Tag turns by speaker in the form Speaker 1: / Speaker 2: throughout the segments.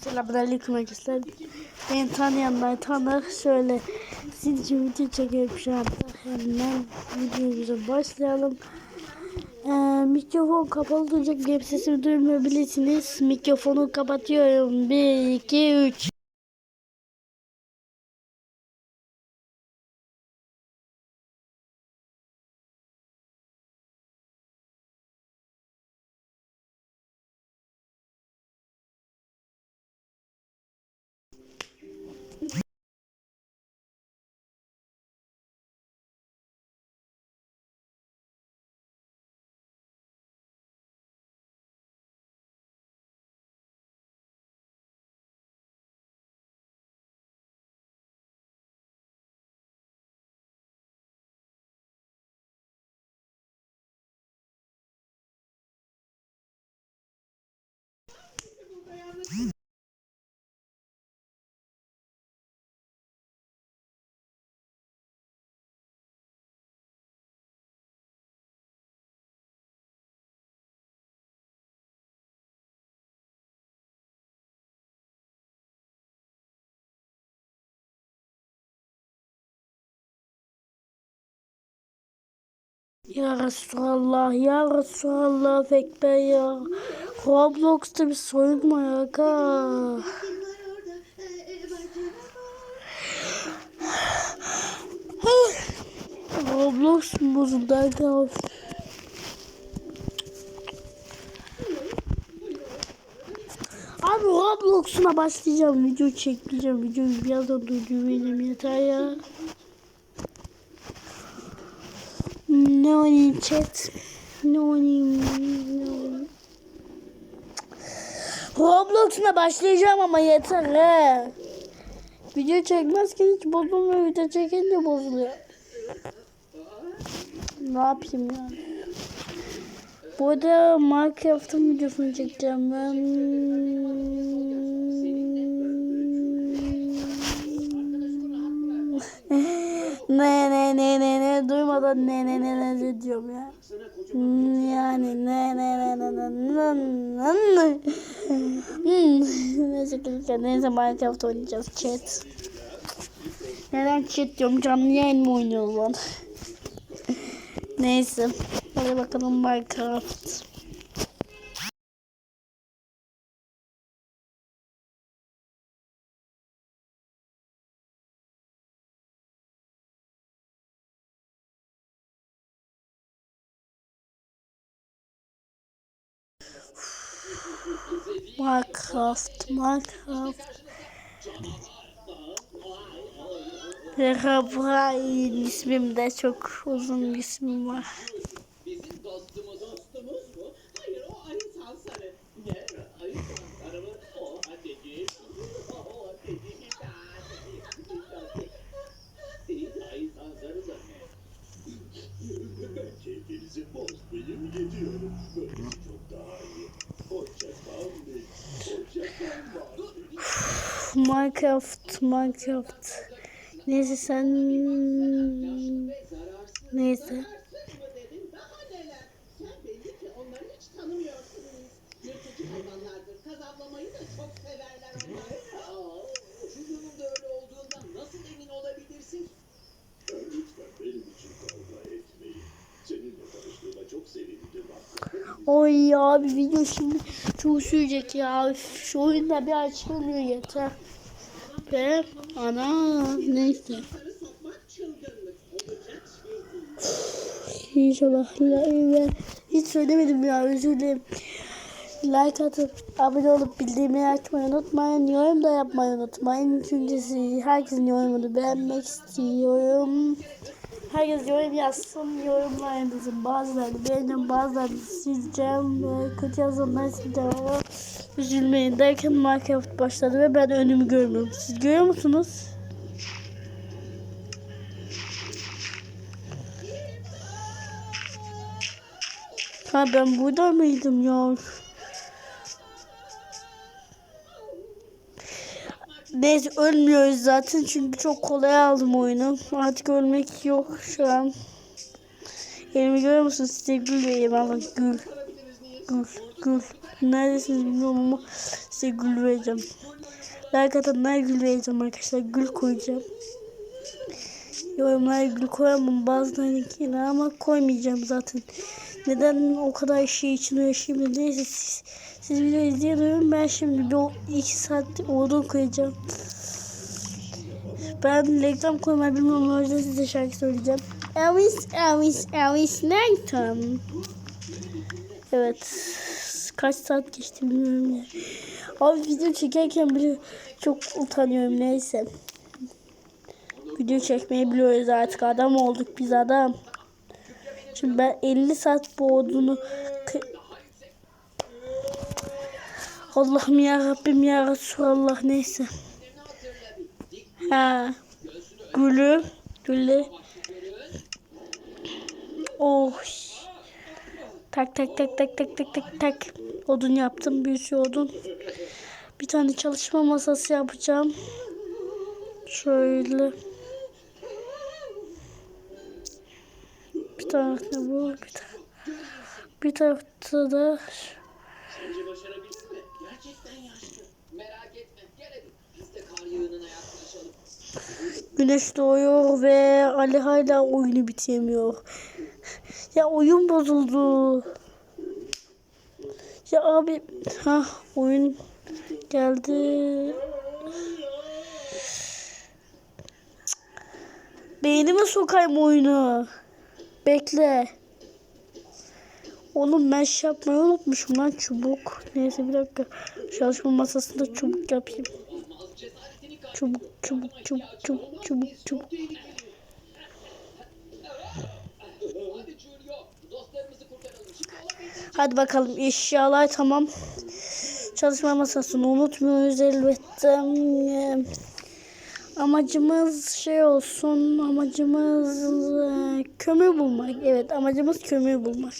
Speaker 1: Selamünaleyküm arkadaşlar. Beni tanıyanlar tanır. Şöyle sizin için video çekiyorum şu anda. Hemen videomuza başlayalım. Ee, mikrofon kapalı duracak. Benim sesimi duymayabilirsiniz. Mikrofonu kapatıyorum. 1, 2, 3. Ya Resulallah, ya Resulallah, Ekber ya. Roblox'ta bir soyun mu ya? Ka? Roblox bozuldu arkadaş? Abi Roblox'una başlayacağım. Video çekeceğim. Videoyu birazdan durdurmayacağım yeter ya. Ne oynayayım chat? Ne oynayayım? Ne oynayayım? Roblox'una başlayacağım ama yeter he. Video çekmezken hiç bozulmuyor. Video çekince bozuluyor. Ne yapayım ya? Bu arada Minecraft'ın videosunu çekeceğim ben. ne ne ne ne ne duymadan ne ne ne ne ne diyorum ya. Yani ne ne ne ne ne ne ne ne Hmm, arkadaşlar neyse Minecraft oynayacağız chat. Neden chat diyorum canlı yayın mı oynuyoruz lan? neyse. Hadi bakalım Minecraft. Minecraft, Minecraft. Herobrine ismim de çok uzun bir ismim var.
Speaker 2: Bizim dostumuz dostumuz mu? Hayır o ayı sansarı. Ne? Ayı sansarı
Speaker 1: Minecraft, Minecraft. Neyse sen... Neyse. Oy ya bir video şimdi çok sürecek ya. Şu oyunda bir açılıyor yeter. Ve ana neyse. İnşallah ben hiç söylemedim ya özür dilerim. Like atıp abone olup bildirimleri açmayı unutmayın. Yorum da yapmayı unutmayın. Üçüncüsü herkesin yorumunu beğenmek istiyorum. Herkes yorum yazsın. Yorumlarınızın bazılarını beğeneceğim. Bazılarını sileceğim. Ve kötü yazanları sileceğim ama üzülmeyin derken Minecraft başladı ve ben önümü görmüyorum. Siz görüyor musunuz? Ha ben burada mıydım ya? Neyse ölmüyoruz zaten çünkü çok kolay aldım oyunu. Artık ölmek yok şu an. Elimi görüyor musun? Size gül vereyim ama gül. Gül, gül. Neredesiniz bilmiyorum ama Size gül vereceğim. Like atanlara gül vereceğim arkadaşlar. Gül koyacağım. Yorumlara gül koyamam bazılarınkine ama koymayacağım zaten. Neden o kadar şey için uğraşayım neyse siz, siz video izliyorum ben şimdi bir o- iki saat odun koyacağım. Ben reklam koymayı bilmiyorum o yüzden size şarkı söyleyeceğim. Elvis, Elvis, Elvis Nathan. Evet. Kaç saat geçti bilmiyorum ya. Abi video çekerken bile çok utanıyorum neyse. Video çekmeyi biliyoruz artık adam olduk biz adam. Şimdi ben 50 saat bu odunu Allah'ım ya Rabbim ya Resulallah neyse. Ha. Gülü. Gülü. Oh. Tak tak tak tak tak tak tak tak. Odun yaptım. Bir sürü odun. Bir tane çalışma masası yapacağım. Şöyle. Bir tarafta bu. Bir, taraf, bir tarafta da Güneş doğuyor ve Ali hala oyunu bitiremiyor. Ya oyun bozuldu. Ya abi ha oyun geldi. Beynime sokayım oyunu. Bekle. Oğlum ben şey yapmayı unutmuşum lan çubuk. Neyse bir dakika. Çalışma masasında çubuk yapayım. Çubuk çubuk çubuk çubuk çubuk çubuk.
Speaker 2: Hadi
Speaker 1: bakalım eşyalar tamam. Çalışma masasını unutmuyoruz elbette. Amacımız şey olsun. Amacımız e, kömür bulmak. Evet amacımız kömür bulmak.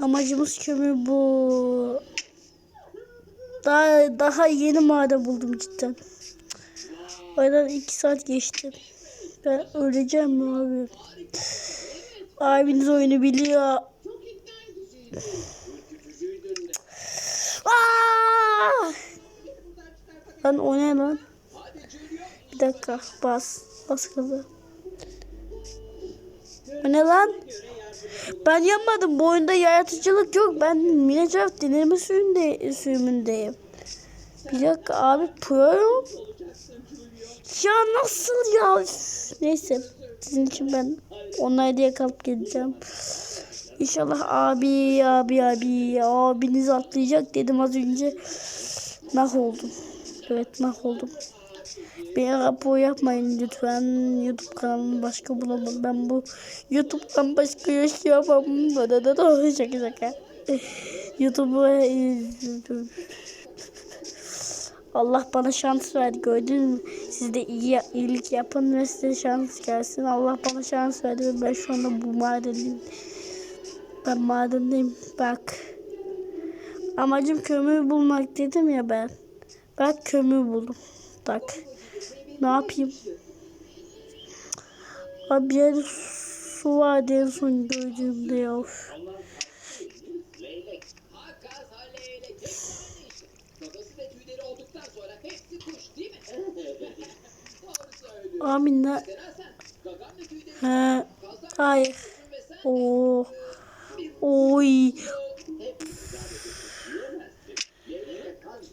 Speaker 1: Amacımız kömür bu. Daha daha yeni maden buldum cidden. Aradan iki saat geçti. Ben öleceğim mi abi? Abiniz oyunu biliyor. Aa! Lan o ne lan? Bir dakika bas. Bas kızı. O ne lan? Ben yapmadım. Bu oyunda yaratıcılık yok. Ben Minecraft deneme sürümündeyim. Bir dakika abi pro'yum. Ya nasıl ya? Neyse. Sizin için ben onlar diye kalıp geleceğim. İnşallah abi abi abi abiniz atlayacak dedim az önce. Nah oldum. Evet nah oldum. Bir rapor yapmayın lütfen. YouTube kanalını başka bulamam. Ben bu YouTube'dan başka yaşayamam. Da da da da şaka şaka. YouTube'u Allah bana şans verdi gördün mü? Siz de iyi iyilik yapın ve size şans gelsin. Allah bana şans verdi ve ben şu anda bu madendeyim. Ben madendeyim. Bak. Amacım kömür bulmak dedim ya ben. Bak kömür buldum. Bak. Ne yapayım? Abi bir yerde su vardı en son gördüğümde ya. Of.
Speaker 2: Leylek. Hakas ha leylek. Hep aynı işte. Kafası ve tüyleri olduktan sonra hepsi kuş değil mi? Doğru söylüyor.
Speaker 1: Abi ne?
Speaker 2: Mesela sen gagan ve tüyleri
Speaker 1: He.
Speaker 2: fazla
Speaker 1: Hayır.
Speaker 2: ve sen
Speaker 1: Oo. Oy.
Speaker 2: hep
Speaker 3: Leylek kan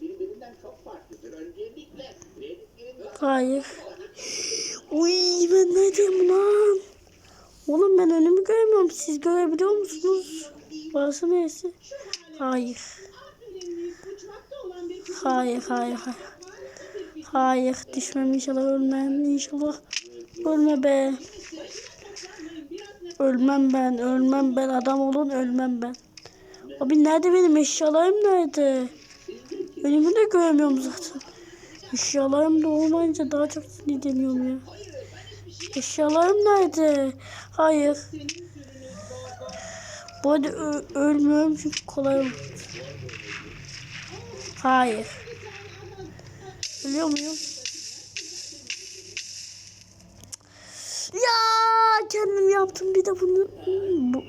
Speaker 3: birbirinden çok farklıdır. Öncelikle leyleklerin
Speaker 1: Hayır. Uy ben neredeyim lan? Oğlum ben önümü görmüyorum. Siz görebiliyor musunuz? Burası neresi? Hayır. Hayır, hayır, hayır. Hayır. Düşmem inşallah ölmem. İnşallah. Ölme be. Ölmem ben. Ölmem ben. Adam olun ölmem ben. Abi nerede benim eşyalarım nerede? Önümü de görmüyorum zaten. Eşyalarım da olmayınca daha çok sinirleniyorum ya. Eşyalarım nerede? Hayır. Bu arada ölmüyorum çünkü kolay olur. Hayır. Ölüyor muyum? Ya kendim yaptım bir de bunu. Bu.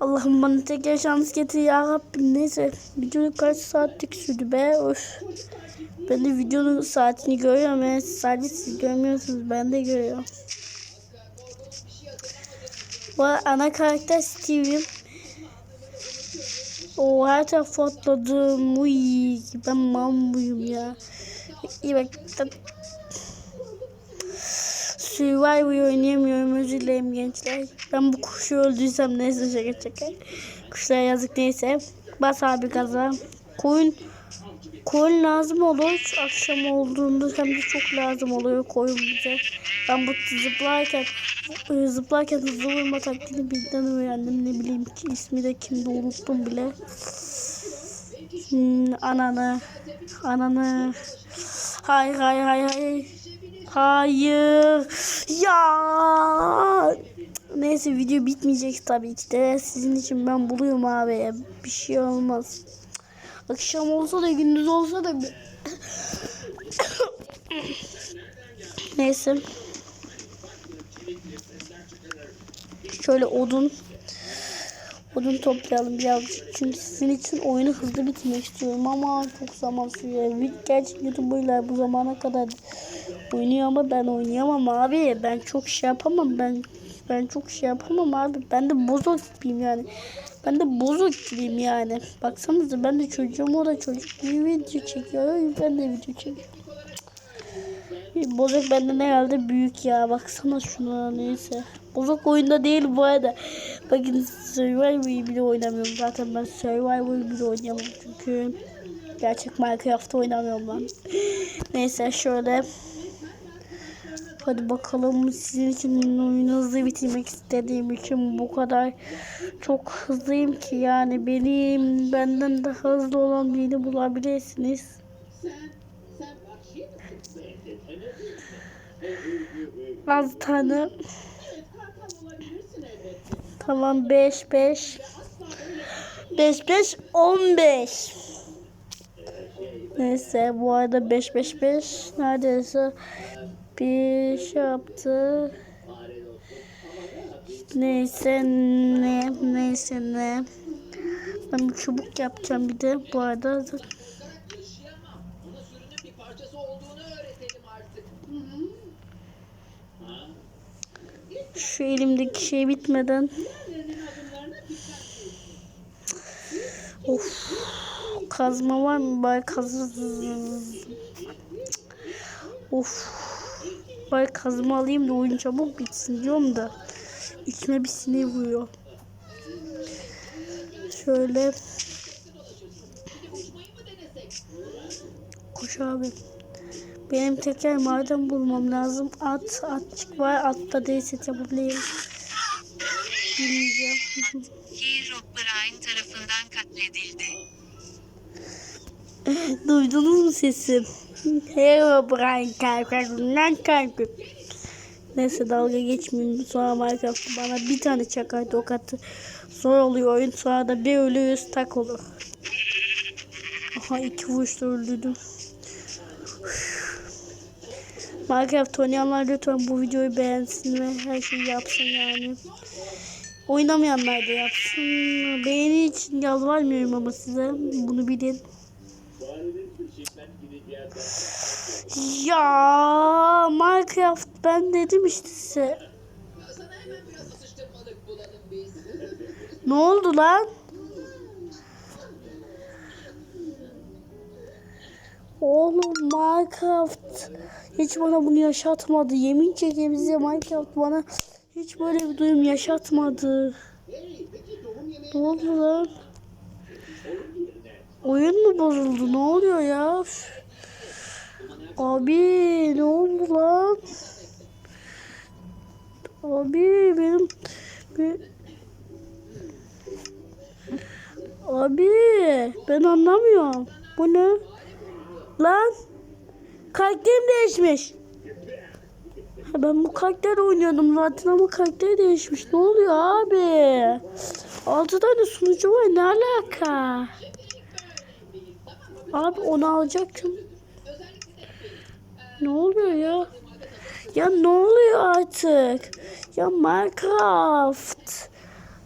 Speaker 1: Allah'ım bana tekrar şans getir ya Rabbim. Neyse videonun kaç saatlik sürdü be. Of. Ben de videonun saatini görüyorum. Evet, sadece siz görmüyorsunuz. Ben de görüyorum. Bu ana karakter Steve'im. O her taraf atladım. Uy, ben mambuyum ya. İyi bak. Survivor oynayamıyorum özür dilerim gençler. Ben bu kuşu öldürsem neyse şaka şaka. Kuşlara yazık neyse. Bas abi gaza. Koyun koyun lazım olur. Akşam olduğunda hem de çok lazım oluyor koyun bize. Ben bu zıplarken e, zıplarken hızlı vurma taktiğini birden öğrendim. Ne bileyim ki ismi de kimdi unuttum bile. Hmm, ananı. Ananı. Hayır hayır hayır hayır. Hayır. Ya. Neyse video bitmeyecek tabii ki de. Sizin için ben buluyorum abi. Bir şey olmaz. Akşam olsa da gündüz olsa da bir... Neyse. Şöyle odun odun toplayalım birazcık. Çünkü sizin için oyunu hızlı bitirmek istiyorum ama çok zaman sürüyor. Gerçi YouTuber'lar bu zamana kadar oynuyor ama ben oynayamam abi. Ben çok şey yapamam. Ben ben çok şey yapamam abi. Ben de bozuk gibiyim yani. Ben de bozuk gibiyim yani. Baksanıza ben de çocuğum o da çocuk gibi video çekiyor. Ben de video çekiyorum. Bozuk benden herhalde büyük ya. Baksana şuna neyse. Bozuk oyunda değil bu arada. Bakın Survivor'ı bile oynamıyorum. Zaten ben Survivor'ı bile oynayamam. Çünkü gerçek Minecraft'ta oynamıyorum ben. Neyse şöyle. Hadi bakalım sizin için oyunu hızlı bitirmek istediğim için bu kadar çok hızlıyım ki yani benim benden daha hızlı olan birini bulabilirsiniz. Az tane. Tamam 5 5
Speaker 4: Asla öyle
Speaker 1: 5 5 15 Neyse bu arada 5 5 5 neredeyse bir şey yaptı. Neyse ne neyse ne. Ben bir çubuk yapacağım bir de bu arada. Şu elimdeki şey bitmeden. Of. Kazma var mı? Bari kazı. Of. Bari kazma alayım da oyun çabuk bitsin diyorum da. İçime bir sinir vuruyor. Şöyle. Koş abi. Benim tekrar maden bulmam lazım. At, atçık var. Atta değilse yapabilirim. Bilmeyeceğim.
Speaker 5: Herobrine tarafından katledildi.
Speaker 1: Duydunuz mu sesim? Hello Brian kalkakından kalkıp. Neyse dalga geçmeyeyim. Sonra Minecraft bana bir tane çakar tokatı. Zor oluyor oyun. Sonra da bir ölüyoruz tak olur. Aha iki vuruşta öldürdüm. Minecraft oynayanlar lütfen bu videoyu beğensin ve her şeyi yapsın yani. Oynamayanlar da yapsın. Beğeni için yalvarmıyorum ama size. Bunu bilin. Ya Minecraft ben dedim işte size. Ne oldu lan? Oğlum Minecraft hiç bana bunu yaşatmadı. Yemin çekeyim Minecraft bana hiç böyle bir duyum yaşatmadı. Ne oldu lan? Oyun mu bozuldu? Ne oluyor ya? Abi ne oldu lan? Abi benim. Abi ben anlamıyorum. Bu ne? Lan karakterim değişmiş. Ben bu karakter oynuyordum zaten ama karakter değişmiş. Ne oluyor abi? Altı tane sunucu var ne alaka? Abi onu alacaktım. Ne oluyor ya? Ya ne oluyor artık? Ya Minecraft.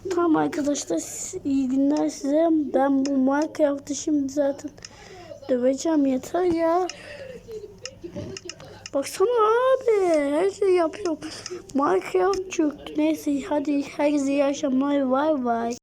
Speaker 1: Tamam arkadaşlar iyi günler size. Ben bu Minecraft'ı şimdi zaten döveceğim yeter ya. Baksana abi her şeyi yapıyorum. Minecraft çöktü. Neyse hadi herkese iyi akşamlar. Vay vay.